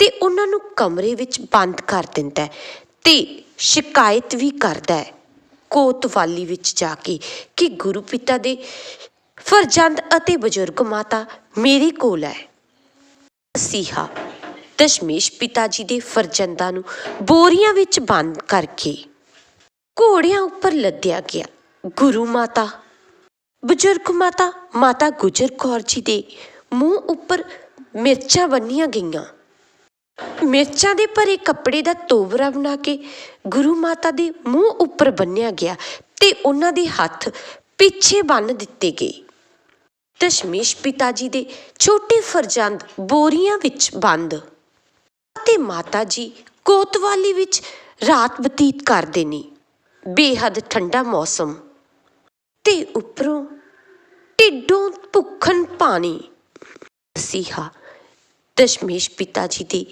ਤੇ ਉਹਨਾਂ ਨੂੰ ਕਮਰੇ ਵਿੱਚ ਬੰਦ ਕਰ ਦਿੰਦਾ ਹੈ ਤੇ ਸ਼ਿਕਾਇਤ ਵੀ ਕਰਦਾ ਹੈ ਕੋਤਵਾਲੀ ਵਿੱਚ ਜਾ ਕੇ ਕਿ ਗੁਰੂ ਪਿਤਾ ਦੇ ਫਰਜ਼ੰਦ ਅਤੇ ਬਜ਼ੁਰਗ ਮਾਤਾ ਮੇਰੇ ਕੋਲ ਹੈ। ਮਸੀਹਾ ਦਸ਼ਮੇਸ਼ ਪਿਤਾ ਜੀ ਦੇ ਫਰਜ਼ੰਦਾਂ ਨੂੰ ਬੋਰੀਆਂ ਵਿੱਚ ਬੰਦ ਕਰਕੇ ਘੋੜਿਆਂ ਉੱਪਰ ਲੱਦਿਆ ਗਿਆ। ਗੁਰੂ ਮਾਤਾ, ਬਜ਼ੁਰਗ ਮਾਤਾ ਮਾਤਾ ਗੁਜਰ ਕੌਰ ਜੀ ਦੇ ਮੂੰਹ ਉੱਪਰ ਮਿਰਚਾਂ ਬੰਨੀਆਂ ਗਈਆਂ। ਮਿਰਚਾਂ ਦੇ ਭਰੇ ਕੱਪੜੇ ਦਾ ਤੋਬਰਾ ਬਣਾ ਕੇ ਗੁਰੂ ਮਾਤਾ ਦੇ ਮੂੰਹ ਉੱਪਰ ਬੰਨਿਆ ਗਿਆ ਤੇ ਉਹਨਾਂ ਦੇ ਹੱਥ ਪਿੱਛੇ ਬੰਨ ਦਿੱਤੇ ਗਏ। ਦਸ਼ਮੇਸ਼ ਪਿਤਾ ਜੀ ਦੇ ਛੋਟੇ ਫਰਜ਼ੰਦ ਬੋਰੀਆਂ ਵਿੱਚ ਬੰਦ ਅਤੇ ਮਾਤਾ ਜੀ ਕੋਤਵਾਲੀ ਵਿੱਚ ਰਾਤ ਬਤੀਤ ਕਰਦੇ ਨੇ। ਬੇਹੱਦ ਠੰਡਾ ਮੌਸਮ ਤੇ ਉੱਪਰੋਂ ਢਿੱਡੋਂ ਭੁੱਖਣ ਪਾਣੀ। ਮਸੀਹਾ ਦਸ਼ਮੇਸ਼ ਪਿਤਾ ਜੀ ਦੇ